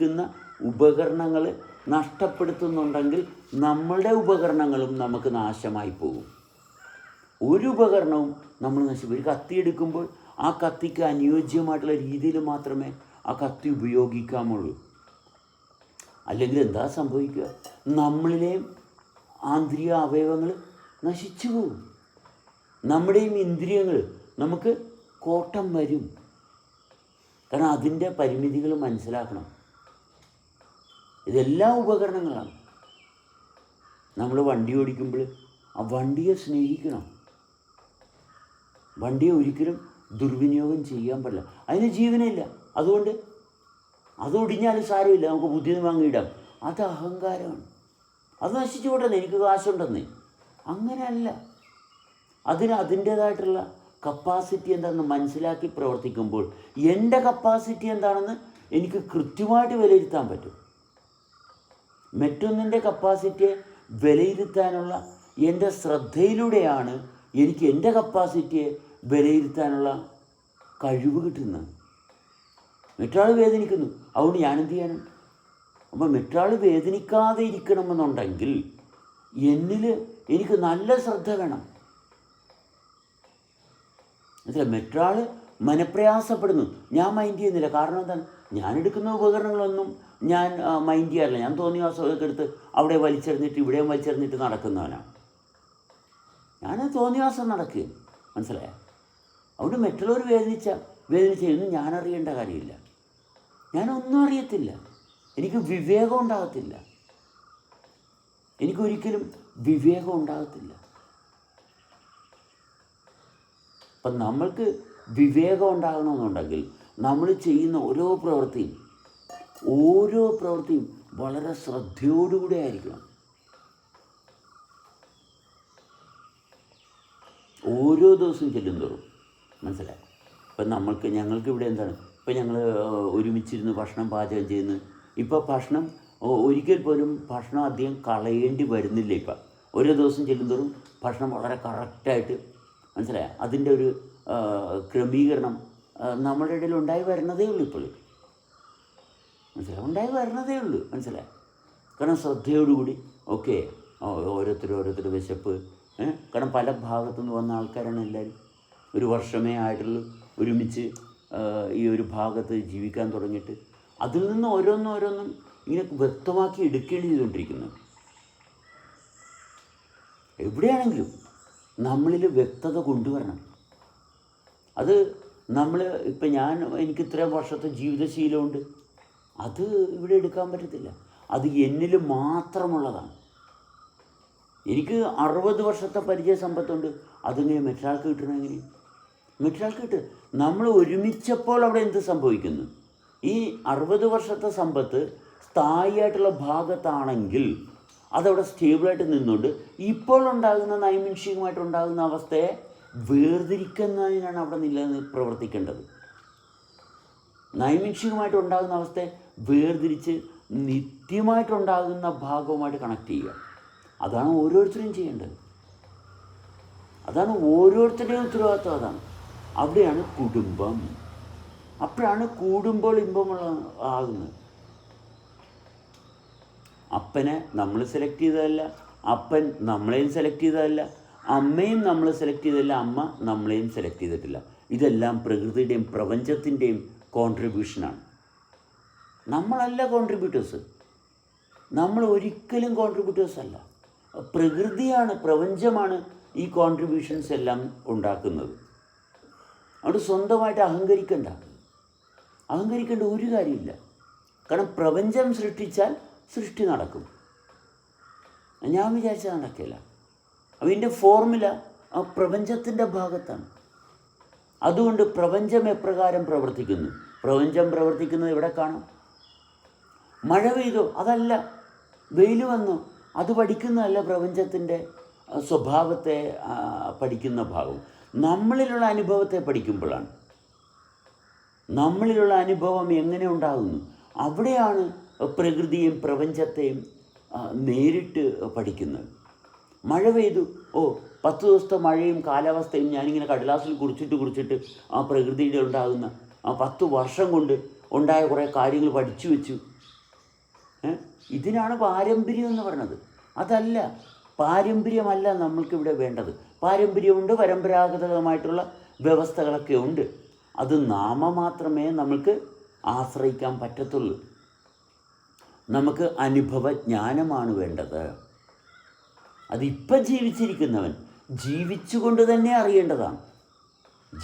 ഉപയോഗിക്കുന്ന ഉപകരണങ്ങൾ നഷ്ടപ്പെടുത്തുന്നുണ്ടെങ്കിൽ നമ്മളുടെ ഉപകരണങ്ങളും നമുക്ക് നാശമായി പോകും. ഒരു ഉപകരണവും നമ്മൾ നശിപ്പിക്കും. ഒരു കത്തി എടുക്കുമ്പോൾ ആ കത്തിക്ക് അനുയോജ്യമായിട്ടുള്ള രീതിയിൽ മാത്രമേ ആ കത്തി ഉപയോഗിക്കാമുള്ളൂ. അല്ലെങ്കിൽ എന്താ സംഭവിക്കുക? നമ്മളിലെയും ആന്തരിക അവയവങ്ങൾ നശിച്ചു പോകും. നമ്മുടെയും ഇന്ദ്രിയങ്ങൾ നമുക്ക് കോട്ടം വരും. കാരണം അതിന്റെ പരിമിതികൾ മനസ്സിലാക്കണം. ഇതെല്ലാം ഉപകരണങ്ങളാണ്. നമ്മൾ വണ്ടി ഓടിക്കുമ്പോൾ ആ വണ്ടിയെ സ്നേഹിക്കണം. വണ്ടിയെ ഒരിക്കലും ദുർവിനിയോഗം ചെയ്യാൻ പറ്റില്ല അതിന് ജീവനില്ല. അതുകൊണ്ട് അതൊടിഞ്ഞാലും സാരമില്ല. നമുക്ക് ബുദ്ധി വാങ്ങിയിടാം അത് അഹങ്കാരമാണ്. അത് നശിച്ചു പോട്ടെന്ന് എനിക്ക് കാശുണ്ടെന്നേ അങ്ങനെയല്ല. അതിന് അതിന്റേതായിട്ടുള്ള കപ്പാസിറ്റി എന്താണെന്ന് മനസ്സിലാക്കി പ്രവർത്തിക്കുമ്പോൾ എന്റെ കപ്പാസിറ്റി എന്താണെന്ന് എനിക്ക് കൃത്യമായിട്ട് വിലയിരുത്താൻ പറ്റും. മറ്റൊന്നിന്റെ കപ്പാസിറ്റിയെ വിലയിരുത്താനുള്ള എന്റെ ശ്രദ്ധയിലൂടെയാണ് എനിക്ക് എന്റെ കപ്പാസിറ്റിയെ വിലയിരുത്താനുള്ള കഴിവ് കിട്ടുന്നത്. മറ്റൊരാൾ വേദനിക്കുന്നു. അതുകൊണ്ട് ഞാനെന്ത് ചെയ്യാനും? അപ്പോൾ മറ്റൊരാൾ വേദനിക്കാതെ ഇരിക്കണമെന്നുണ്ടെങ്കിൽ എന്നിൽ എനിക്ക് നല്ല ശ്രദ്ധ വേണം. മനസ്സിലായി? മറ്റൊരാൾ മനപ്രയാസപ്പെടുന്നു. ഞാൻ മൈൻഡ് ചെയ്യുന്നില്ല. കാരണം എന്താണ്? ഞാൻ എടുക്കുന്ന ഉപകരണങ്ങളൊന്നും ഞാൻ മൈൻഡ് ചെയ്യാറില്ല. ഞാൻ തോന്നിയ വാസമൊക്കെ എടുത്ത് അവിടെ വലിച്ചെറിഞ്ഞിട്ട് ഇവിടെയും വലിച്ചെറിഞ്ഞിട്ട് നടക്കുന്നവനാണ് ഞാൻ തോന്നിവാസം നടക്കുക മനസ്സിലായ? അതുകൊണ്ട് മറ്റുള്ളവർ വേദനിച്ച വേദനിച്ചൊന്നും ഞാൻ അറിയേണ്ട കാര്യമില്ല. ഞാനൊന്നും അറിയത്തില്ല. എനിക്ക് വിവേകം ഉണ്ടാകത്തില്ല. എനിക്കൊരിക്കലും വിവേകം ഉണ്ടാകത്തില്ല. അപ്പം നമ്മൾക്ക് വിവേകം ഉണ്ടാകണമെന്നുണ്ടെങ്കിൽ നമ്മൾ ചെയ്യുന്ന ഓരോ പ്രവൃത്തിയും ഓരോ പ്രവൃത്തിയും വളരെ ശ്രദ്ധയോടുകൂടെ ആയിരിക്കണം. ഓരോ ദിവസവും ചെല്ലുന്തോറും മനസ്സിലായി? ഇപ്പം നമ്മൾക്ക് ഞങ്ങൾക്ക് ഇവിടെ എന്താണ്? ഇപ്പം ഞങ്ങൾ ഒരുമിച്ചിരുന്ന് ഭക്ഷണം പാചകം ചെയ്യുന്നു. ഇപ്പോൾ ഭക്ഷണം ഒരിക്കൽ പോലും ഭക്ഷണം അധികം കളയേണ്ടി വരുന്നില്ല ഇപ്പം. ഓരോ ദിവസം ചെല്ലുന്തോറും ഭക്ഷണം വളരെ കറക്റ്റായിട്ട് മനസ്സിലായ? അതിന്റെ ഒരു ക്രമീകരണം നമ്മുടെ ഇടയിൽ ഉണ്ടായി വരണതേ ഉള്ളൂ ഇപ്പോൾ മനസ്സിലായി? ഉണ്ടായി വരണതേ ഉള്ളൂ. മനസ്സിലായി? കാരണം ശ്രദ്ധയോടുകൂടി ഓക്കെ ഓരോരുത്തർ ഓരോരുത്തർ വിശപ്പ്? കാരണം പല ഭാഗത്തു നിന്ന് വന്ന ആൾക്കാരാണ് എല്ലാവരും. ഒരു വർഷമേ ആയിട്ടുള്ളൂ ഒരുമിച്ച് ഈ ഒരു ഭാഗത്ത് ജീവിക്കാൻ തുടങ്ങിയിട്ട്. അതിൽ നിന്ന് ഓരോന്നും ഓരോന്നും ഇങ്ങനെ വ്യക്തമാക്കി എടുക്കേണ്ടി ചെയ്തുകൊണ്ടിരിക്കുന്നു. എവിടെയാണെങ്കിലും നമ്മളിൽ വ്യക്തത കൊണ്ടുവരണം. അത് നമ്മൾ ഇപ്പം ഞാൻ എനിക്ക് ഇത്രയും വർഷത്തെ ജീവിതശീലമുണ്ട് അത് ഇവിടെ എടുക്കാൻ പറ്റത്തില്ല. അത് എന്നിൽ മാത്രമുള്ളതാണ്. എനിക്ക് അറുപത് വർഷത്തെ പരിചയ സമ്പത്തുണ്ട്. അതിങ്ങനെ മറ്റൊരാൾക്ക് കിട്ടണമെങ്കിൽ മറ്റൊരാൾക്ക് കിട്ടുക നമ്മൾ ഒരുമിച്ചപ്പോൾ അവിടെ എന്ത് സംഭവിക്കുന്നു? ഈ അറുപത് വർഷത്തെ സമ്പത്ത് സ്ഥായിയായിട്ടുള്ള ഭാഗത്താണെങ്കിൽ അതവിടെ സ്റ്റേബിളായിട്ട് നിന്നുകൊണ്ട് ഇപ്പോൾ ഉണ്ടാകുന്ന നൈമിൻഷികമായിട്ടുണ്ടാകുന്ന അവസ്ഥയെ വേർതിരിക്കുന്നതിനാണ് അവിടെ നില പ്രവർത്തിക്കേണ്ടത്. നൈമിഷികമായിട്ട് ഉണ്ടാകുന്ന അവസ്ഥയെ വേർതിരിച്ച് നിത്യമായിട്ടുണ്ടാകുന്ന ഭാഗവുമായിട്ട് കണക്ട് ചെയ്യുക. അതാണ് ഓരോരുത്തരും ചെയ്യേണ്ടത്. അതാണ് ഓരോരുത്തരുടെയും ഉത്തരവാദിത്വം അതാണ്. അവിടെയാണ് കുടുംബം. അപ്പോഴാണ് കൂടുമ്പോൾ ഇമ്പമുള്ള ആകുന്നത്. അപ്പനെ നമ്മൾ സെലക്ട് ചെയ്തതല്ല അപ്പൻ നമ്മളെയും സെലക്ട് ചെയ്തതല്ല അമ്മയും നമ്മൾ സെലക്ട് ചെയ്തില്ല അമ്മ നമ്മളെയും സെലക്ട് ചെയ്തിട്ടില്ല. ഇതെല്ലാം പ്രകൃതിയുടെയും പ്രപഞ്ചത്തിന്റെയും കോൺട്രിബ്യൂഷനാണ് നമ്മളല്ല കോൺട്രിബ്യൂട്ടേഴ്സ് നമ്മൾ ഒരിക്കലും കോൺട്രിബ്യൂട്ടേഴ്സ് അല്ല. പ്രകൃതിയാണ് പ്രപഞ്ചമാണ് ഈ കോൺട്രിബ്യൂഷൻസ് എല്ലാം ഉണ്ടാക്കുന്നത്. അതുകൊണ്ട് സ്വന്തമായിട്ട് അഹങ്കരിക്കണ്ട. അഹങ്കരിക്കേണ്ട ഒരു കാര്യമില്ല. കാരണം പ്രപഞ്ചം സൃഷ്ടിച്ചാൽ സൃഷ്ടി നടക്കും. ഞാൻ വിചാരിച്ചാൽ നടക്കില്ല അപ്പം ഇതിന്റെ ഫോർമുല ആ പ്രപഞ്ചത്തിന്റെ ഭാഗത്താണ്. അതുകൊണ്ട് പ്രപഞ്ചം എപ്രകാരം പ്രവർത്തിക്കുന്നു? പ്രപഞ്ചം പ്രവർത്തിക്കുന്നത് ഇവിടെ കാണാം. മഴ പെയ്തോ? അതല്ല. വെയിൽ വന്നു? അത് പഠിക്കുന്നതല്ല പ്രപഞ്ചത്തിന്റെ സ്വഭാവത്തെ പഠിക്കുന്ന ഭാഗം. നമ്മളിലുള്ള അനുഭവത്തെ പഠിക്കുമ്പോഴാണ്. നമ്മളിലുള്ള അനുഭവം എങ്ങനെ ഉണ്ടാകുന്നു? അവിടെയാണ് പ്രകൃതിയും പ്രപഞ്ചത്തെയും നേരിട്ട് പഠിക്കുന്നത്. മഴ പെയ്തു. ഓ പത്ത് ദിവസത്തെ മഴയും കാലാവസ്ഥയും ഞാനിങ്ങനെ കടലാസിൽ കുറിച്ചിട്ട് കുറിച്ചിട്ട് ആ പ്രകൃതിയുടെ ഉണ്ടാകുന്ന ആ പത്ത് വർഷം കൊണ്ട് ഉണ്ടായ കുറേ കാര്യങ്ങൾ പഠിച്ചു വെച്ചു. ഇതിനാണ് പാരമ്പര്യം എന്ന് പറയുന്നത് അതല്ല പാരമ്പര്യമല്ല നമ്മൾക്കിവിടെ വേണ്ടത്. പാരമ്പര്യമുണ്ട് പരമ്പരാഗതമായിട്ടുള്ള വ്യവസ്ഥകളൊക്കെ ഉണ്ട്. അത് നാമ മാത്രമേ നമ്മൾക്ക് ആശ്രയിക്കാൻ പറ്റത്തുള്ളൂ. നമുക്ക് അനുഭവ അനുഭവജ്ഞാനമാണ് വേണ്ടത്. അതിപ്പം ജീവിച്ചിരിക്കുന്നവൻ ജീവിച്ചുകൊണ്ട് തന്നെ അറിയേണ്ടതാണ്.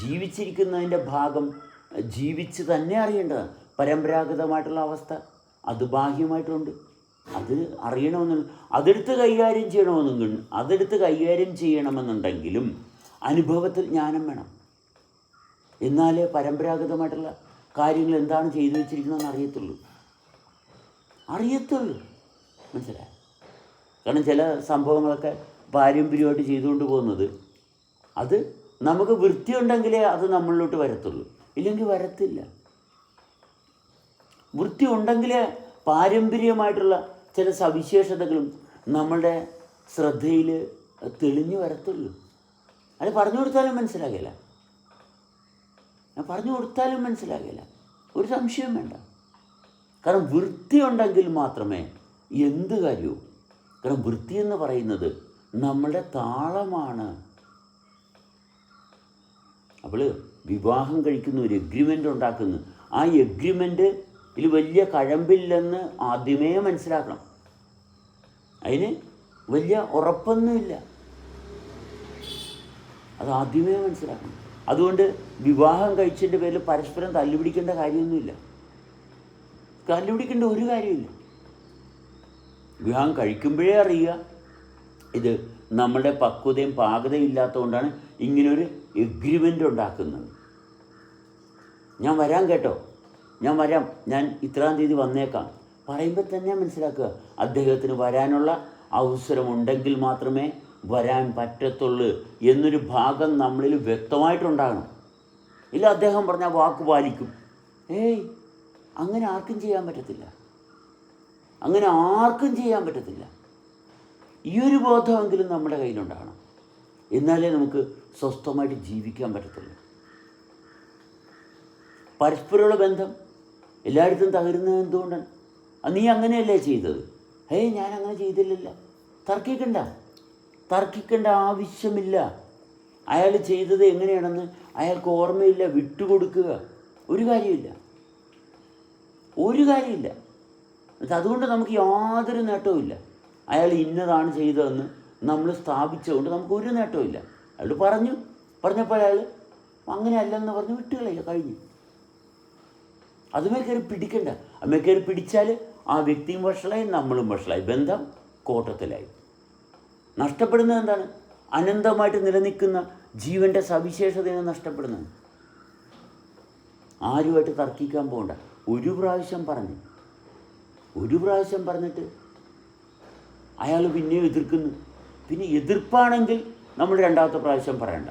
ജീവിച്ചിരിക്കുന്നതിന്റെ ഭാഗം ജീവിച്ച് തന്നെ അറിയേണ്ടതാണ്. പരമ്പരാഗതമായിട്ടുള്ള അവസ്ഥ അത് ബാഹ്യമായിട്ടുണ്ട്. അത് അറിയണമെന്ന് അതെടുത്ത് കൈകാര്യം ചെയ്യണമെന്നും അതെടുത്ത് കൈകാര്യം ചെയ്യണമെന്നുണ്ടെങ്കിലും അനുഭവത്തിൽ ജ്ഞാനം വേണം. എന്നാലേ പരമ്പരാഗതമായിട്ടുള്ള കാര്യങ്ങൾ എന്താണ് ചെയ്തു വെച്ചിരിക്കുന്നതെന്ന് അറിയത്തുള്ളൂ. അറിയത്തുള്ളൂ. മനസ്സിലായി? കാരണം ചില സംഭവങ്ങളൊക്കെ പാരമ്പര്യമായിട്ട് ചെയ്തുകൊണ്ട് പോകുന്നത് അത് നമുക്ക് വൃത്തിയുണ്ടെങ്കിലേ അത് നമ്മളിലോട്ട് വരത്തുള്ളൂ. ഇല്ലെങ്കിൽ വരത്തില്ല. വൃത്തി ഉണ്ടെങ്കിലേ പാരമ്പര്യമായിട്ടുള്ള ചില സവിശേഷതകളും നമ്മളുടെ ശ്രദ്ധയിൽ തെളിഞ്ഞു വരത്തുള്ളൂ. അത് പറഞ്ഞു കൊടുത്താലും മനസ്സിലാകില്ല. പറഞ്ഞു കൊടുത്താലും മനസ്സിലാകില്ല. ഒരു സംശയവും വേണ്ട. കാരണം വൃത്തി ഉണ്ടെങ്കിൽ മാത്രമേ എന്ത് കാര്യവും കാരണം വൃത്തി എന്ന് പറയുന്നത് നമ്മളുടെ താളമാണ്. അവൾ വിവാഹം കഴിക്കുന്ന ഒരു എഗ്രിമെന്റ് ഉണ്ടാക്കുന്നു. ആ എഗ്രിമെന്റ് ഇതിൽ വലിയ കഴമ്പില്ലെന്ന് ആദ്യമേ മനസ്സിലാക്കണം. അതിന് വലിയ ഉറപ്പൊന്നുമില്ല. അത് ആദ്യമേ മനസ്സിലാക്കണം. അതുകൊണ്ട് വിവാഹം കഴിച്ചതിന്റെ പേരിൽ പരസ്പരം തല്ലുപിടിക്കേണ്ട കാര്യമൊന്നുമില്ല. തല്ലുപിടിക്കേണ്ട ഒരു കാര്യമില്ല വിവാഹം കഴിക്കുമ്പോഴേ അറിയുക. ഇത് നമ്മളുടെ പക്വതയും പാകതയും ഇല്ലാത്തതുകൊണ്ടാണ് ഇങ്ങനൊരു എഗ്രിമെന്റ് ഉണ്ടാക്കുന്നത്. ഞാൻ വരാം കേട്ടോ. ഞാൻ വരാം. ഞാൻ ഇത്രാം തീയതി വന്നേക്കാം. പറയുമ്പോൾ തന്നെ മനസ്സിലാക്കുക. അദ്ദേഹത്തിന് വരാനുള്ള അവസരമുണ്ടെങ്കിൽ മാത്രമേ വരാൻ പറ്റത്തുള്ളൂ എന്നൊരു ഭാഗം നമ്മളിൽ വ്യക്തമായിട്ടുണ്ടാകണം. ഇല്ല അദ്ദേഹം പറഞ്ഞാൽ വാക്ക് പാലിക്കും. ഏയ് അങ്ങനെ ആർക്കും ചെയ്യാൻ പറ്റത്തില്ല. അങ്ങനെ ആർക്കും ചെയ്യാൻ പറ്റത്തില്ല. ഈ ഒരു ബോധമെങ്കിലും നമ്മുടെ കയ്യിലുണ്ടാകണം. എന്നാലേ നമുക്ക് സ്വസ്ഥമായിട്ട് ജീവിക്കാൻ പറ്റത്തുള്ളൂ. പരസ്പരമുള്ള ബന്ധം എല്ലായിടത്തും തകരുന്നത് എന്തുകൊണ്ടാണ്? നീ അങ്ങനെയല്ലേ ചെയ്തത്? ഏയ് ഞാൻ അങ്ങനെ ചെയ്തില്ലല്ലോ. തർക്കിക്കണ്ട. തർക്കിക്കേണ്ട ആവശ്യമില്ല. അയാൾ ചെയ്തത് എങ്ങനെയാണെന്ന് അയാൾക്ക് ഓർമ്മയില്ല. വിട്ടുകൊടുക്കുക. ഒരു കാര്യമില്ല. ഒരു കാര്യമില്ല. എന്നിട്ട് അതുകൊണ്ട് നമുക്ക് യാതൊരു നേട്ടവുമില്ല അയാൾ ഇന്നതാണ് ചെയ്തതെന്ന് നമ്മൾ സ്ഥാപിച്ചുകൊണ്ട് നമുക്ക് ഒരു നേട്ടവുമില്ല അയാൾ പറഞ്ഞു. പറഞ്ഞപ്പോൾ അയാൾ അങ്ങനെയല്ലെന്ന് പറഞ്ഞ് വിട്ടുകളയുക കഴിഞ്ഞു. അതുമേ കയറി പിടിക്കണ്ട. അമ്മേ കയറി പിടിച്ചാൽ ആ വ്യക്തിയും വഷളായി നമ്മളും വഷളായി. ബന്ധം കോട്ടത്തിലായി. നഷ്ടപ്പെടുന്നത് എന്താണ്? അനന്തമായിട്ട് നിലനിൽക്കുന്ന ജീവന്റെ സവിശേഷതയാണ് നഷ്ടപ്പെടുന്നത്. ആരുമായിട്ട് തർക്കിക്കാൻ പോകണ്ട. ഒരു പ്രാവശ്യം പറഞ്ഞു. ഒരു പ്രാവശ്യം പറഞ്ഞിട്ട് അയാൾ പിന്നെയും എതിർക്കുന്നു. പിന്നെ എതിർപ്പാണെങ്കിൽ നമ്മൾ രണ്ടാമത്തെ പ്രാവശ്യം പറയണ്ട.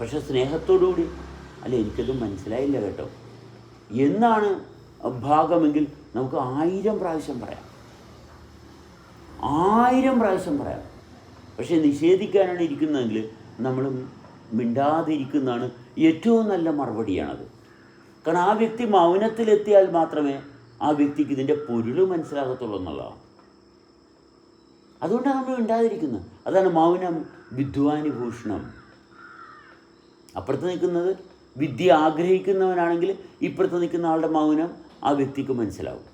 പക്ഷെ സ്നേഹത്തോടുകൂടി അല്ല എനിക്കത് മനസ്സിലായില്ല കേട്ടോ. എന്നാണ് ഭാഗമെങ്കിൽ നമുക്ക് ആയിരം പ്രാവശ്യം പറയാം. ആയിരം പ്രാവശ്യം പറയാം. പക്ഷെ നിഷേധിക്കാനാണ് ഇരിക്കുന്നതെങ്കിൽ നമ്മൾ മിണ്ടാതിരിക്കുന്നതാണ് ഏറ്റവും നല്ല മറുപടിയാണത്. കാരണം ആ വ്യക്തി മൗനത്തിലെത്തിയാൽ മാത്രമേ ആ വ്യക്തിക്ക് ഇതിന്റെ പൊരുൾ മനസ്സിലാകത്തുള്ളൂ എന്നുള്ളതാണ്. അതുകൊണ്ടാണ് നമ്മൾ ഉണ്ടാതിരിക്കുന്നത് അതാണ് മൗനം വിദ്വാനുഭൂഷണം. അപ്പുറത്ത് നിൽക്കുന്നത് വിദ്യ ആഗ്രഹിക്കുന്നവനാണെങ്കിൽ ഇപ്പുറത്ത് നിൽക്കുന്ന ആളുടെ മൗനം ആ വ്യക്തിക്ക് മനസ്സിലാവും.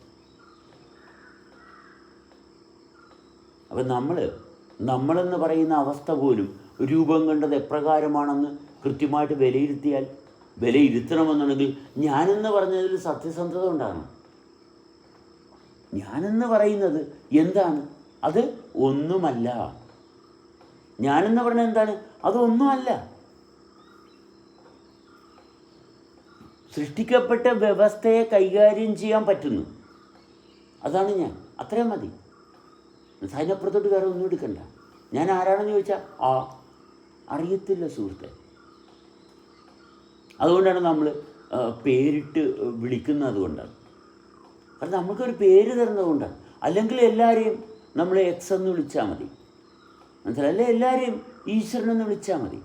അപ്പം നമ്മൾ നമ്മളെന്ന് പറയുന്ന അവസ്ഥ പോലും രൂപം കണ്ടത് എപ്രകാരമാണെന്ന് കൃത്യമായിട്ട് വിലയിരുത്തിയാൽ വിലയിരുത്തണമെന്നുണ്ടെങ്കിൽ ഞാനെന്ന് പറഞ്ഞതിൽ സത്യസന്ധത ഉണ്ടാകണം. ഞാനെന്ന് പറയുന്നത് എന്താണ്? അത് ഒന്നുമല്ല. ഞാനെന്ന് പറഞ്ഞത് എന്താണ്? അതൊന്നുമല്ല സൃഷ്ടിക്കപ്പെട്ട വ്യവസ്ഥയെ കൈകാര്യം ചെയ്യാൻ പറ്റുന്നു. അതാണ് ഞാൻ. അത്രയും മതി. അതിനപ്പുറത്തോട്ട് വേറെ ഒന്നും എടുക്കണ്ട. ഞാൻ ആരാണെന്ന് ചോദിച്ചാൽ ആ അറിയത്തില്ല സുഹൃത്തെ. അതുകൊണ്ടാണ് നമ്മൾ പേരിട്ട് വിളിക്കുന്നത് അതുകൊണ്ടാണ്. കാരണം നമുക്കൊരു പേര് തരുന്നതുകൊണ്ട്. അല്ലെങ്കിൽ എല്ലാവരെയും നമ്മൾ എക്സ് എന്ന് വിളിച്ചാൽ മതി. മനസ്സിലല്ലേ എല്ലാവരെയും ഈശ്വരൻ എന്ന് വിളിച്ചാൽ മതി.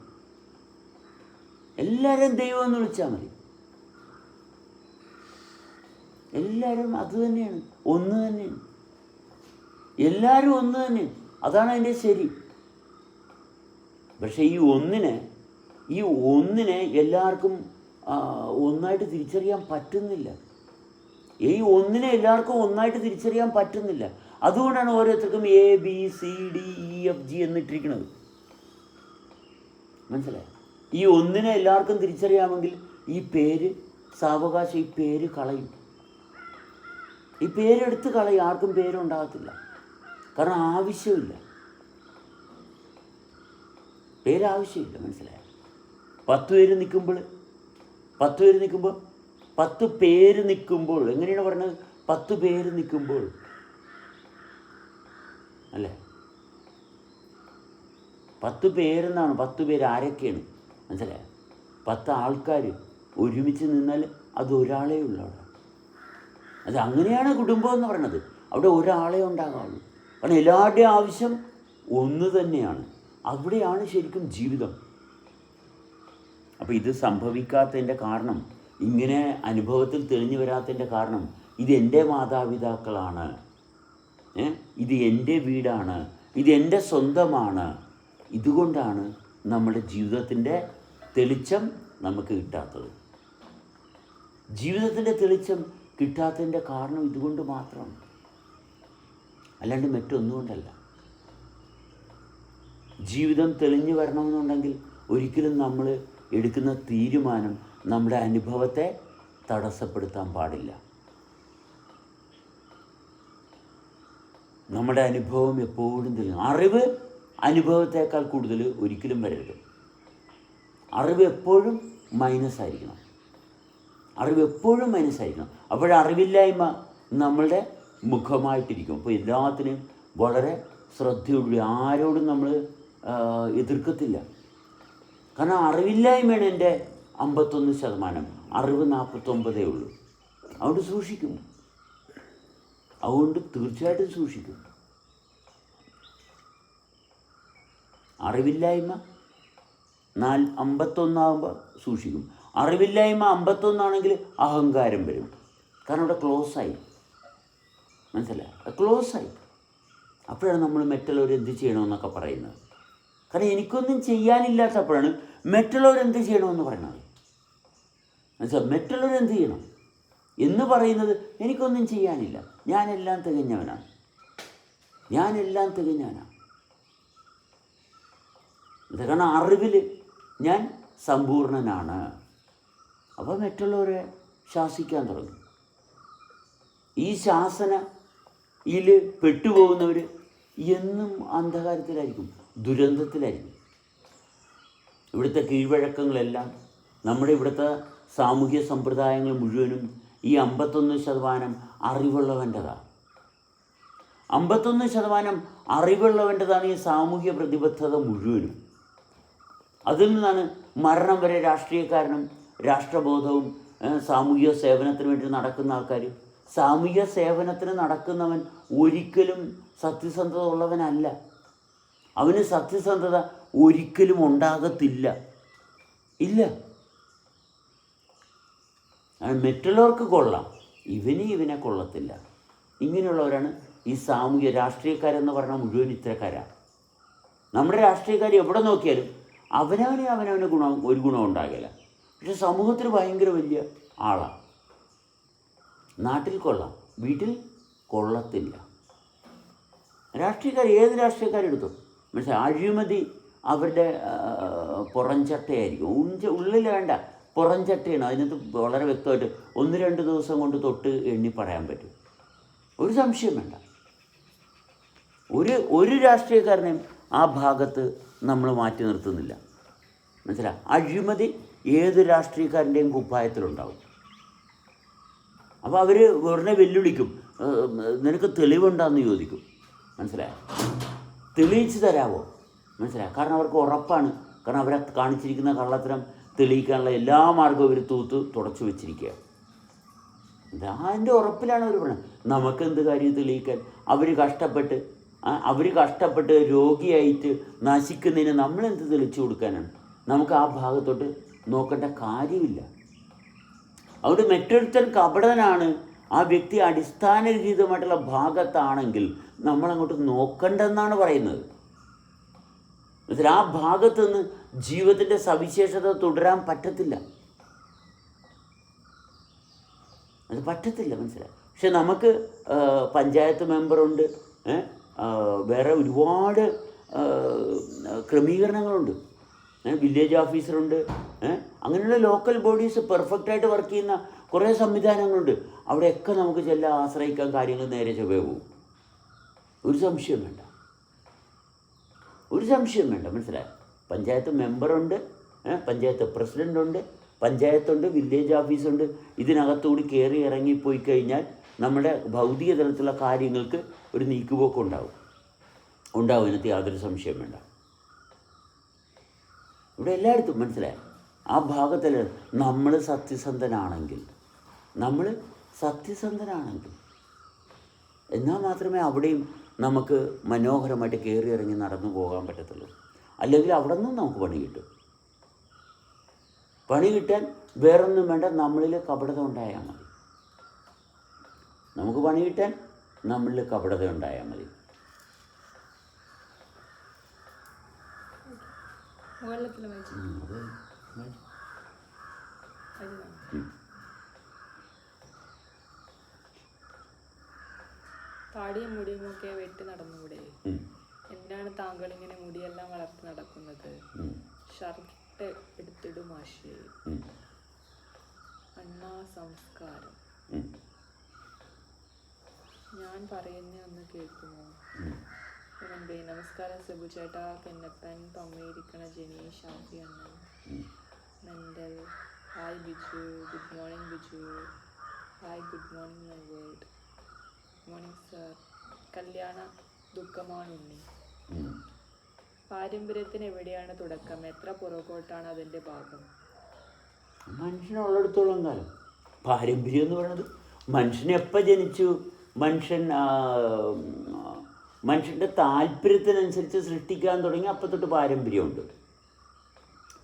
എല്ലാവരെയും ദൈവം എന്ന് വിളിച്ചാൽ മതി. എല്ലാവരും അത് തന്നെയാണ്. ഒന്ന് തന്നെയാണ്. എല്ലാവരും ഒന്ന് തന്നെ അതാണ് അതിന്റെ ശരി. പക്ഷേ ഈ ഒന്നിനെ ഈ ഒന്നിനെ എല്ലാവർക്കും ഒന്നായിട്ട് തിരിച്ചറിയാൻ പറ്റുന്നില്ല. ഈ ഒന്നിനെ എല്ലാവർക്കും ഒന്നായിട്ട് തിരിച്ചറിയാൻ പറ്റുന്നില്ല. അതുകൊണ്ടാണ് ഓരോരുത്തർക്കും A B C D E F G എന്നിട്ടിരിക്കുന്നത്. മനസ്സിലായോ? ഈ ഒന്നിനെ എല്ലാവർക്കും തിരിച്ചറിയാമെങ്കിൽ ഈ പേര് സാവകാശം ഈ പേര് കളയും. ഈ പേരെടുത്ത് കളയും ആർക്കും പേരുണ്ടാകത്തില്ല. കാരണം ആവശ്യമില്ല. പേരാവശ്യമില്ല മനസ്സിലായോ? പത്ത് പേര് നിൽക്കുമ്പോൾ പത്ത് പേര് നിൽക്കുമ്പോൾ പത്ത് പേര് നിൽക്കുമ്പോൾ എങ്ങനെയാണ് പറയുന്നത്? പത്ത് പേര് നിൽക്കുമ്പോൾ. അല്ലേ? പത്ത് പേരെന്നാണ് പത്ത് പേര് ആരൊക്കെയാണ്? മനസ്സിലായ? പത്ത് ആൾക്കാർ ഒരുമിച്ച് നിന്നാൽ അത് ഒരാളേ ഉള്ളൂ അവിടെ. അത് അങ്ങനെയാണ് കുടുംബം എന്ന് പറയുന്നത്. അവിടെ ഒരാളെ ഉണ്ടാകാവുള്ളൂ. കാരണം എല്ലാവരുടെയും ആവശ്യം ഒന്ന് തന്നെയാണ്. അവിടെയാണ് ശരിക്കും ജീവിതം. അപ്പോൾ ഇത് സംഭവിക്കാത്തതിന്റെ കാരണം ഇങ്ങനെ അനുഭവത്തിൽ തെളിഞ്ഞു വരാത്തതിന്റെ കാരണം ഇത് എന്റെ മാതാപിതാക്കളാണ്? ഇത് എന്റെ വീടാണ്. ഇത് എന്റെ സ്വന്തമാണ്. ഇതുകൊണ്ടാണ് നമ്മുടെ ജീവിതത്തിന്റെ തെളിച്ചം നമുക്ക് കിട്ടാത്തത്. ജീവിതത്തിന്റെ തെളിച്ചം കിട്ടാത്തതിന്റെ കാരണം ഇതുകൊണ്ട് മാത്രം. അല്ലാണ്ട് മറ്റൊന്നുകൊണ്ടല്ല ജീവിതം തെളിഞ്ഞു വരണമെന്നുണ്ടെങ്കിൽ ഒരിക്കലും നമ്മൾ എടുക്കുന്ന തീരുമാനം നമ്മുടെ അനുഭവത്തെ തടസ്സപ്പെടുത്താൻ പാടില്ല. നമ്മുടെ അനുഭവം എപ്പോഴും തെളിയും അറിവ് അനുഭവത്തേക്കാൾ കൂടുതൽ ഒരിക്കലും വരരുത്. അറിവ് എപ്പോഴും മൈനസ് ആയിരിക്കണം അറിവ് എപ്പോഴും മൈനസ് ആയിരിക്കണം അപ്പോൾ നമ്മളുടെ മുഖമായിട്ടിരിക്കും. അപ്പോൾ എല്ലാത്തിനും വളരെ ശ്രദ്ധയുള്ളൂ ആരോടും നമ്മൾ എതിർക്കത്തില്ല. കാരണം അറിവില്ലായ്മയാണ് എന്റെ അമ്പത്തൊന്ന് ശതമാനം അറിവ് നാൽപ്പത്തൊമ്പതേ ഉള്ളൂ. അതുകൊണ്ട് സൂക്ഷിക്കും. അതുകൊണ്ട് തീർച്ചയായിട്ടും സൂക്ഷിക്കും. അറിവില്ലായ്മ നാൽ അമ്പത്തൊന്നാകുമ്പോൾ സൂക്ഷിക്കും. അറിവില്ലായ്മ അമ്പത്തൊന്നാണെങ്കിൽ അഹങ്കാരം വരും. കാരണം ഇവിടെ ക്ലോസായി മനസ്സിലായി? ക്ലോസ് ആയി. അപ്പോഴാണ് നമ്മൾ മറ്റുള്ളവർ എന്ത് ചെയ്യണമെന്നൊക്കെ പറയുന്നത്. കാരണം എനിക്കൊന്നും ചെയ്യാനില്ലാത്തപ്പോഴാണ് മറ്റുള്ളവർ എന്ത് ചെയ്യണമെന്ന് പറയുന്നത്. മനസ്സിലായി മറ്റുള്ളവർ എന്ത് ചെയ്യണം? എന്ന് പറയുന്നത് എനിക്കൊന്നും ചെയ്യാനില്ല. ഞാനെല്ലാം തികഞ്ഞവനാണ്. ഞാനെല്ലാം തികഞ്ഞവനാണ്. ഇത് കാരണം അറിവിൽ ഞാൻ സമ്പൂർണനാണ്. അപ്പോൾ മറ്റുള്ളവരെ ശാസിക്കാൻ തുടങ്ങി. ഈ ശാസന ഇതിൽ പെട്ടുപോകുന്നവർ എന്നും അന്ധകാരത്തിലായിരിക്കും ദുരന്തത്തിലായിരിക്കും. ഇവിടുത്തെ കീഴ്വഴക്കങ്ങളെല്ലാം നമ്മുടെ ഇവിടുത്തെ സാമൂഹ്യ സമ്പ്രദായങ്ങൾ മുഴുവനും ഈ അമ്പത്തൊന്ന് ശതമാനം അറിവുള്ളവന്റെതാണ്. അമ്പത്തൊന്ന് ശതമാനം അറിവുള്ളവന്റെതാണ് ഈ സാമൂഹ്യ പ്രതിബദ്ധത മുഴുവനും. അതിൽ നിന്നാണ് മരണം വരെ രാഷ്ട്രീയക്കാരനും രാഷ്ട്രബോധവും സാമൂഹ്യ സേവനത്തിന് വേണ്ടി നടക്കുന്ന ആൾക്കാർ സാമൂഹ്യ സേവനത്തിന് നടക്കുന്നവൻ ഒരിക്കലും സത്യസന്ധത ഉള്ളവനല്ല. അവന് സത്യസന്ധത ഒരിക്കലും ഉണ്ടാകത്തില്ല. ഇല്ല. മറ്റുള്ളവർക്ക് കൊള്ളാം. ഇവന് ഇവനെ കൊള്ളത്തില്ല. ഇങ്ങനെയുള്ളവരാണ് ഈ സാമൂഹ്യ രാഷ്ട്രീയക്കാരെന്ന് പറഞ്ഞാൽ മുഴുവൻ ഇത്തരക്കാരാണ് നമ്മുടെ രാഷ്ട്രീയക്കാർ എവിടെ നോക്കിയാലും അവനവന് അവനവന് ഗുണം ഒരു ഗുണം ഉണ്ടാകില്ല. പക്ഷെ സമൂഹത്തിൽ ഭയങ്കര വലിയ ആളാണ് നാട്ടിൽ കൊള്ളാം വീട്ടിൽ കൊള്ളത്തില്ല. രാഷ്ട്രീയക്കാർ ഏത് രാഷ്ട്രീയക്കാരെടുത്തു? മനസ്സിലായി? അഴിമതി അവരുടെ പുറംചട്ടയായിരിക്കും ഉഞ്ച ഉള്ളിൽ വേണ്ട. പുറംചട്ടയാണ് അതിനകത്ത് വളരെ വ്യക്തമായിട്ട് ഒന്ന് രണ്ട് ദിവസം കൊണ്ട് തൊട്ട് എണ്ണി പറയാൻ പറ്റും. ഒരു സംശയം വേണ്ട. ഒരു ഒരു രാഷ്ട്രീയക്കാരനെയും ആ ഭാഗത്ത് നമ്മൾ മാറ്റി നിർത്തുന്നില്ല. മനസ്സിലാ? അഴിമതി ഏത് രാഷ്ട്രീയക്കാരന്റെയും കുപ്പായത്തിലുണ്ടാവും. അപ്പോൾ അവർ വെറുതെ വെല്ലുവിളിക്കും. നിനക്ക് തെളിവുണ്ടാന്ന് ചോദിക്കും. മനസ്സിലായ തെളിയിച്ച് തരാമോ മനസ്സിലായ കാരണം അവർക്ക് ഉറപ്പാണ്. കാരണം അവരെ കാണിച്ചിരിക്കുന്ന കള്ളത്തരം തെളിയിക്കാനുള്ള എല്ലാ മാർഗവും ഒരു തൂത്ത് തുടച്ചു വെച്ചിരിക്കുക അതിന്റെ ഉറപ്പിലാണ് അവർ പറയുന്നത് നമുക്കെന്ത് കാര്യം തെളിയിക്കാൻ? അവർ കഷ്ടപ്പെട്ട് അവർ കഷ്ടപ്പെട്ട് രോഗിയായിട്ട് നശിക്കുന്നതിന് നമ്മളെന്ത് തെളിച്ചു കൊടുക്കാനാണ്? നമുക്ക് ആ ഭാഗത്തോട്ട് നോക്കേണ്ട കാര്യമില്ല. അതുകൊണ്ട് മറ്റൊരുത്തൻ കപടനാണ്. ആ വ്യക്തി അടിസ്ഥാനരഹിതമായിട്ടുള്ള ഭാഗത്താണെങ്കിൽ നമ്മളങ്ങോട്ട് നോക്കണ്ടെന്നാണ് പറയുന്നത്. ആ ഭാഗത്ത് നിന്ന് ജീവിതത്തിന്റെ സവിശേഷത തുടരാൻ പറ്റത്തില്ല. അത് പറ്റത്തില്ല മനസ്സിലായി? പക്ഷെ നമുക്ക് പഞ്ചായത്ത് മെമ്പറുണ്ട് വേറെ ഒരുപാട് ക്രമീകരണങ്ങളുണ്ട്. വില്ലേജ് ഓഫീസറുണ്ട് അങ്ങനെയുള്ള ലോക്കൽ ബോഡീസ് പെർഫെക്റ്റായിട്ട് വർക്ക് ചെയ്യുന്ന കുറേ സംവിധാനങ്ങളുണ്ട്. അവിടെയൊക്കെ നമുക്ക് ചെല്ല ആശ്രയിക്കാൻ കാര്യങ്ങൾ നേരെ ചൊവ്വേ പോകും. ഒരു സംശയം വേണ്ട. ഒരു സംശയം വേണ്ട മനസ്സിലായോ? പഞ്ചായത്ത് മെമ്പറുണ്ട് പഞ്ചായത്ത് പ്രസിഡന്റുണ്ട് പഞ്ചായത്തുണ്ട് വില്ലേജ് ഓഫീസുണ്ട്. ഇതിനകത്തുകൂടി കയറി ഇറങ്ങിപ്പോയി കഴിഞ്ഞാൽ നമ്മുടെ ഭൗതിക തലത്തിലുള്ള കാര്യങ്ങൾക്ക് ഒരു നീക്കുപോക്ക് ഉണ്ടാവും. ഉണ്ടാവും അതിനകത്ത് യാതൊരു സംശയം വേണ്ട. ഇവിടെ എല്ലായിടത്തും മനസ്സിലായി? ആ ഭാഗത്തിൽ നമ്മൾ സത്യസന്ധനാണെങ്കിൽ നമ്മൾ സത്യസന്ധനാണെങ്കിൽ എന്നാൽ മാത്രമേ അവിടെയും നമുക്ക് മനോഹരമായിട്ട് കയറി ഇറങ്ങി നടന്നു പോകാൻ പറ്റത്തുള്ളൂ. അല്ലെങ്കിൽ അവിടെ നിന്നും നമുക്ക് പണി കിട്ടും. പണി കിട്ടാൻ വേറൊന്നും വേണ്ട നമ്മളിൽ കപടത ഉണ്ടായാൽ മതി. നമുക്ക് പണി കിട്ടാൻ നമ്മളിൽ കപടത ഉണ്ടായാൽ മതി. താടിയും മുടിയും ഒക്കെ വെട്ടി നടന്നുകൂടെ? എന്തിനാണ് താങ്കൾ ഇങ്ങനെ മുടിയെല്ലാം വളർത്തി നടക്കുന്നത്. ഷർട്ട് എടുത്തിടും മാഷേ. അണ്ണാ സംസ്കാരം. ഞാൻ പറയുന്ന ഒന്ന് കേൾക്കുമോ? എന്തേ നമസ്കാരം സെബു ചേട്ടാ. കെന്നപ്പൻ തൊമ്മയിരിക്കണ ജനീ ഷാഫി അണ്ണൻ. Mental. Mendel hi Biju. Good morning Biju. Hi good morning my world. Morning sir. കല്യാണ ദുഃഖമാണ് ഉണ്ണി. പാരമ്പര്യത്തിന് എവിടെയാണ് തുടക്കം? എത്ര പുറകോട്ടാണ് അതിന്റെ ഭാഗം? മനുഷ്യനുള്ളിടത്തോളം കാലം. പാരമ്പര്യം എന്ന് പറയുന്നത് മനുഷ്യൻ എപ്പോൾ ജനിച്ചു? മനുഷ്യൻ മനുഷ്യന്റെ താല്പര്യത്തിനനുസരിച്ച് സൃഷ്ടിക്കാൻ തുടങ്ങി അപ്പം തൊട്ട് പാരമ്പര്യമുണ്ട്.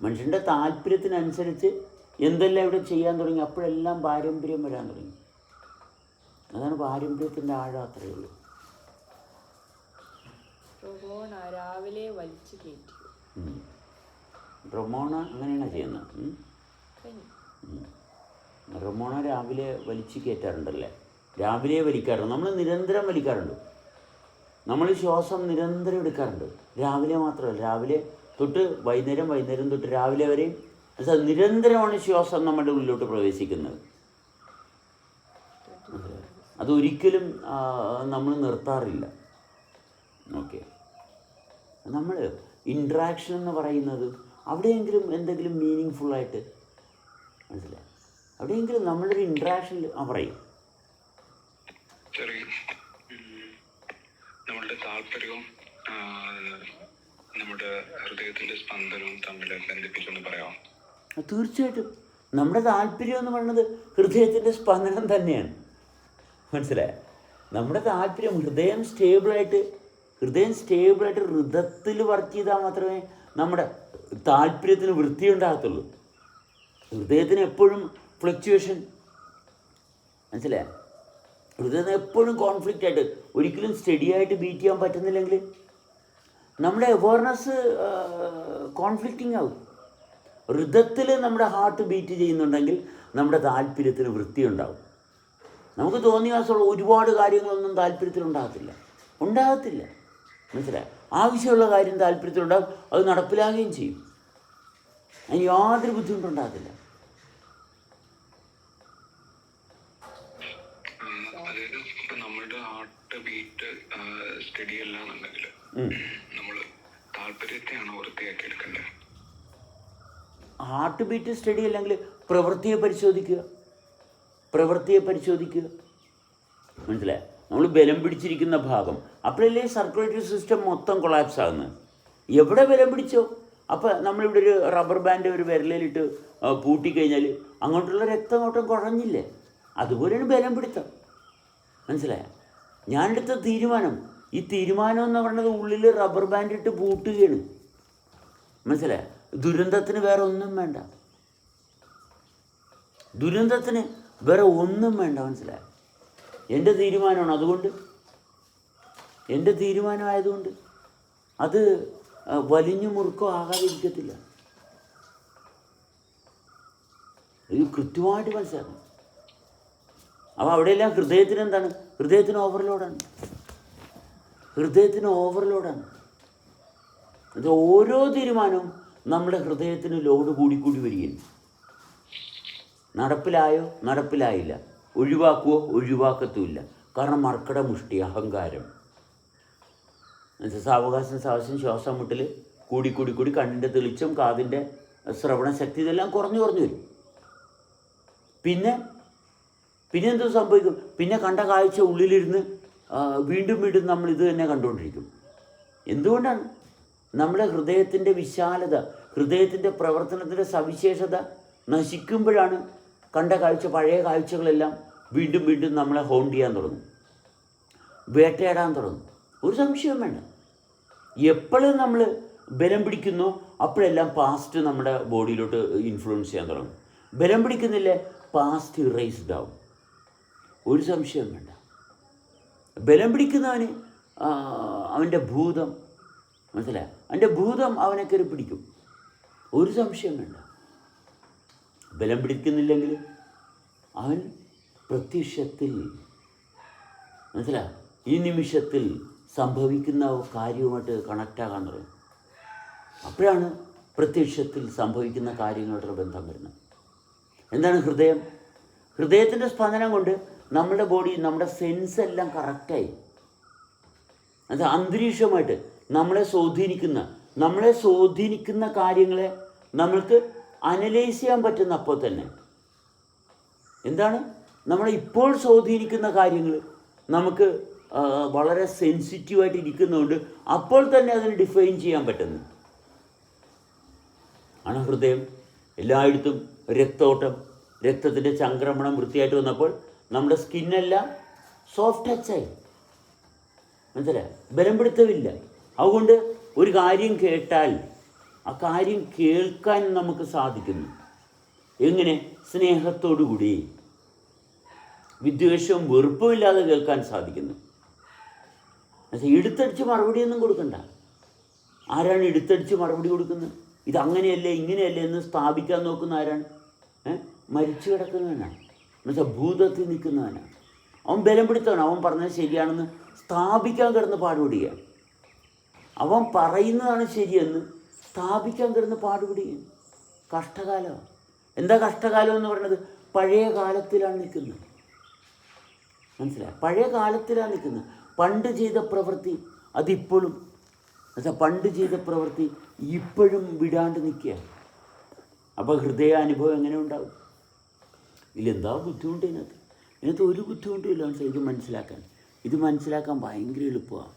മനുഷ്യന്റെ താല്പര്യത്തിനനുസരിച്ച് എന്തെല്ലാം ഇവിടെ ചെയ്യാൻ തുടങ്ങി അപ്പോഴെല്ലാം പാരമ്പര്യം വരാൻ തുടങ്ങി. അതാണ് പാരമ്പര്യത്തിന്റെ ആഴം അത്രയേ ഉള്ളൂ. രാവിലെ വലിച്ചു കയറ്റി. ഉം. റൊമോണ അങ്ങനെയാണ് ചെയ്യുന്നത്. റൊമോണ രാവിലെ വലിച്ചു കയറ്റാറുണ്ടല്ലേ? രാവിലെ വലിക്കാറുണ്ട്. നമ്മൾ നിരന്തരം വലിക്കാറുണ്ട്. നമ്മൾ ശ്വാസം നിരന്തരം എടുക്കാറുണ്ട്. രാവിലെ മാത്രമല്ല. രാവിലെ തൊട്ട് വൈകുന്നേരം വൈകുന്നേരം തൊട്ട് രാവിലെ വരെയും എന്നുവെച്ചാൽ നിരന്തരമാണ് ശ്വാസം നമ്മുടെ ഉള്ളിലോട്ട് പ്രവേശിക്കുന്നത്. അതൊരിക്കലും നമ്മൾ നിർത്താറില്ല. ഓക്കെ. നമ്മൾ ഇൻട്രാക്ഷൻ എന്ന് പറയുന്നത് അവിടെയെങ്കിലും എന്തെങ്കിലും മീനിങ് ഫുള്ളായിട്ട് മനസ്സിലായി? അവിടെയെങ്കിലും നമ്മളൊരു ഇൻട്രാക്ഷൻ ആ പറയും. നമ്മളുടെ താല്പര്യവും നമ്മുടെ ഹൃദയത്തിന്റെ സ്പന്ദനവും തമ്മിൽ ബന്ധിപ്പിച്ചൊന്ന് പറയാം തീർച്ചയായിട്ടും. നമ്മുടെ താല്പര്യം എന്ന് പറയുന്നത് ഹൃദയത്തിന്റെ സ്പന്ദനം തന്നെയാണ്. മനസ്സിലായ? നമ്മുടെ താല്പര്യം ഹൃദയം സ്റ്റേബിളായിട്ട് ഹൃദയം സ്റ്റേബിളായിട്ട് ഹൃദയത്തിൽ വർക്ക് ചെയ്താൽ മാത്രമേ നമ്മുടെ താല്പര്യത്തിന് വൃത്തി ഉണ്ടാകത്തുള്ളൂ. ഹൃദയത്തിന് എപ്പോഴും ഫ്ലക്ച്വേഷൻ മനസ്സിലായ? ഹൃദയത്തിന് എപ്പോഴും കോൺഫ്ലിക്റ്റ് ആയിട്ട് ഒരിക്കലും സ്റ്റഡി ആയിട്ട് ബീറ്റ് ചെയ്യാൻ പറ്റുന്നില്ലെങ്കിൽ നമ്മുടെ അവയർനെസ് കോൺഫ്ലിക്റ്റിംഗ് ആവും. ഹൃദയത്തിൽ നമ്മുടെ ഹാർട്ട് ബീറ്റ് ചെയ്യുന്നുണ്ടെങ്കിൽ നമ്മുടെ താല്പര്യത്തിന് വൃത്തി ഉണ്ടാവും. നമുക്ക് തോന്നിയാസമുള്ള ഒരുപാട് കാര്യങ്ങളൊന്നും താല്പര്യത്തിൽ ഉണ്ടാകത്തില്ല ഉണ്ടാകത്തില്ല. മനസ്സിലായി? ആവശ്യമുള്ള കാര്യം താല്പര്യത്തിലുണ്ടാകും അത് നടപ്പിലാകുകയും ചെയ്യും. അതിന് യാതൊരു ബുദ്ധിമുട്ടുണ്ടാകത്തില്ല സ്റ്റഡി. നമ്മൾ താല്പര്യത്തെയാണ് വൃത്തിയാക്കി എടുക്കേണ്ടത്. ഹാർട്ട് ബീറ്റ് സ്റ്റഡി അല്ലെങ്കിൽ പ്രവൃത്തിയെ പരിശോധിക്കുക. പ്രവൃത്തിയെ പരിശോധിക്കുക. മനസ്സിലായി? നമ്മൾ ബലം പിടിച്ചിരിക്കുന്ന ഭാഗം. അപ്പോഴല്ലേ സർക്കുലേറ്ററി സിസ്റ്റം മൊത്തം കൊളാപ്സ് ആകുന്നത്? എവിടെ ബലം പിടിച്ചോ? അപ്പോൾ നമ്മളിവിടെ ഒരു റബ്ബർ ബാൻഡ് ഒരു വിരലിലിട്ട് പൂട്ടിക്കഴിഞ്ഞാൽ അങ്ങോട്ടുള്ള രക്തനോട്ടം കുഴഞ്ഞില്ലേ? അതുപോലെയാണ് ബലം പിടുത്തം. മനസ്സിലായ? ഞാനെടുത്ത തീരുമാനം ഈ തീരുമാനം എന്ന് പറയുന്നത് ഉള്ളിൽ റബ്ബർ ബാൻഡ് ഇട്ട് പൂട്ടുകയാണ്. മനസ്സിലായോ? ദുരന്തത്തിന് വേറെ ഒന്നും വേണ്ട. ദുരന്തത്തിന് വേറെ ഒന്നും വേണ്ട മനസ്സിലായോ? എന്റെ തീരുമാനമാണ് അതുകൊണ്ട്. എന്റെ തീരുമാനമായതുകൊണ്ട്. അത് വലിഞ്ഞു മുറുക്കോ ആകാതിരിക്കത്തില്ല. ഇത് കൃത്യമായിട്ട് മനസ്സിലാക്കണം. അപ്പോൾ അവിടെയെല്ലാം ഹൃദയത്തിന് എന്താണ്? ഹൃദയത്തിന് ഓവർലോഡാണ്. ഹൃദയത്തിന് ഓവർലോഡാണ്. ഇത് ഓരോ തീരുമാനവും നമ്മുടെ ഹൃദയത്തിന് ലോഡ് കൂടിക്കൂടി വരികയാണ്. നടപ്പിലായോ? നടപ്പിലായില്ല. ഒഴിവാക്കുവോ? ഒഴിവാക്കത്തുമില്ല. കാരണം മർക്കട മുഷ്ടി അഹങ്കാരം. സാവകാശം സാവകാശം ശ്വാസം മുട്ടൽ കൂടി കൂടി കൂടി കണ്ണിന്റെ തെളിച്ചം കാതിന്റെ ശ്രവണ ശക്തി ഇതെല്ലാം കുറഞ്ഞു കുറഞ്ഞു വരും. പിന്നെ പിന്നെ എന്തോ സംഭവിക്കും? പിന്നെ കണ്ട കാഴ്ച ഉള്ളിലിരുന്ന് വീണ്ടും വീണ്ടും നമ്മൾ ഇത് തന്നെ കണ്ടുകൊണ്ടിരിക്കും. എന്തുകൊണ്ടാണ്? നമ്മുടെ ഹൃദയത്തിന്റെ വിശാലത ഹൃദയത്തിന്റെ പ്രവർത്തനത്തിന്റെ സവിശേഷത നശിക്കുമ്പോഴാണ് കണ്ട കാഴ്ച പഴയ കാഴ്ചകളെല്ലാം വീണ്ടും വീണ്ടും നമ്മളെ ഹോണ്ട് ചെയ്യാൻ തുടങ്ങും. വേട്ടയാടാൻ തുടങ്ങും. ഒരു സംശയവും വേണ്ട. എപ്പോഴും നമ്മൾ ബലം പിടിക്കുന്നോ അപ്പോഴെല്ലാം പാസ്റ്റ് നമ്മുടെ ബോഡിയിലോട്ട് ഇൻഫ്ലുവൻസ് ചെയ്യാൻ തുടങ്ങും. ബലം പിടിക്കുന്നില്ലേ? പാസ്റ്റ് ഇറേസ്ഡ് ആവും. ഒരു സംശയം വേണ്ട. ബലം പിടിക്കുന്നവന് അവന്റെ ഭൂതം മനസ്സിലായ? അവന്റെ ഭൂതം അവനെ കയറി പിടിക്കും. ഒരു സംശയം വേണ്ട. ബലം പിടിക്കുന്നില്ലെങ്കിൽ അവൻ പ്രത്യക്ഷത്തിൽ മനസ്സിലാ? ഈ നിമിഷത്തിൽ സംഭവിക്കുന്ന കാര്യവുമായിട്ട് കണക്റ്റാകാൻ തുടങ്ങും. അപ്പോഴാണ് പ്രത്യക്ഷത്തിൽ സംഭവിക്കുന്ന കാര്യങ്ങളുടെ ബന്ധം വരുന്നത്. എന്താണ് ഹൃദയം? ഹൃദയത്തിന്റെ സ്പന്ദനം കൊണ്ട് നമ്മുടെ ബോഡി നമ്മുടെ സെൻസ് എല്ലാം കറക്റ്റായി അത് അന്തരീക്ഷമായിട്ട് നമ്മളെ സ്വാധീനിക്കുന്ന നമ്മളെ സ്വാധീനിക്കുന്ന കാര്യങ്ങളെ നമ്മൾക്ക് അനലൈസ് ചെയ്യാൻ പറ്റുന്ന അപ്പോൾ തന്നെ. എന്താണ്? നമ്മളെ ഇപ്പോൾ സ്വാധീനിക്കുന്ന കാര്യങ്ങൾ നമുക്ക് വളരെ സെൻസിറ്റീവായിട്ട് ഇരിക്കുന്നതുകൊണ്ട് അപ്പോൾ തന്നെ അതിന് ഡിഫൈൻ ചെയ്യാൻ പറ്റുന്നു. ആണ് ഹൃദയം. എല്ലായിടത്തും രക്തോട്ടം രക്തത്തിന്റെ സംക്രമണം വൃത്തിയായിട്ട് വന്നപ്പോൾ നമ്മുടെ സ്കിന്നെല്ലാം സോഫ്റ്റ് ടച്ചായി മനസ്സിലായി? ബലം പിടുത്തമില്ല അതുകൊണ്ട് ഒരു കാര്യം കേട്ടാൽ ആ കാര്യം കേൾക്കാൻ നമുക്ക് സാധിക്കുന്നു. എങ്ങനെ? സ്നേഹത്തോടുകൂടി. വിദ്വേഷവും വെറുപ്പുമില്ലാതെ കേൾക്കാൻ സാധിക്കുന്നു. എടുത്തടിച്ച് മറുപടിയൊന്നും കൊടുക്കണ്ട. ആരാണ് എടുത്തടിച്ച് മറുപടി കൊടുക്കുന്നത്? ഇത് അങ്ങനെയല്ലേ ഇങ്ങനെയല്ലേ എന്ന് സ്ഥാപിക്കാൻ നോക്കുന്ന ആരാണ്? മരിച്ചു കിടക്കുന്നവനാണ് എന്നുവെച്ചാൽ ഭൂതത്തിൽ നിൽക്കുന്നവനാണ് അവൻ ബലം പിടുത്തവനാണ് അവൻ പറഞ്ഞത് ശരിയാണെന്ന് സ്ഥാപിക്കാൻ കിടന്ന് പാടുപിടിക്കുക അവൻ പറയുന്നതാണ് ശരിയെന്ന് സ്ഥാപിക്കാൻ കിടന്ന് പാടുപിടിക്കും കഷ്ടകാലമാണ് എന്താ കഷ്ടകാലം എന്ന് പറയുന്നത്? പഴയ കാലത്തിലാണ് നിൽക്കുന്നത്. മനസ്സിലായി? പഴയ കാലത്തിലാണ് നിൽക്കുന്നത്. പണ്ട് ചെയ്ത പ്രവൃത്തി അതിപ്പോഴും. എന്നുവെച്ചാൽ പണ്ട് ചെയ്ത പ്രവൃത്തി ഇപ്പോഴും വിടാണ്ട് നിൽക്കുക അപ്പോൾ ഹൃദയാനുഭവം എങ്ങനെ ഉണ്ടാവും? ഇതിലെന്താ ബുദ്ധിമുട്ട് ഇതിനകത്ത്? ഇതിനകത്ത് ഒരു ബുദ്ധിമുട്ടും ഇല്ല ഇത് മനസ്സിലാക്കാൻ ഇത് മനസ്സിലാക്കാൻ ഭയങ്കര എളുപ്പമാണ്.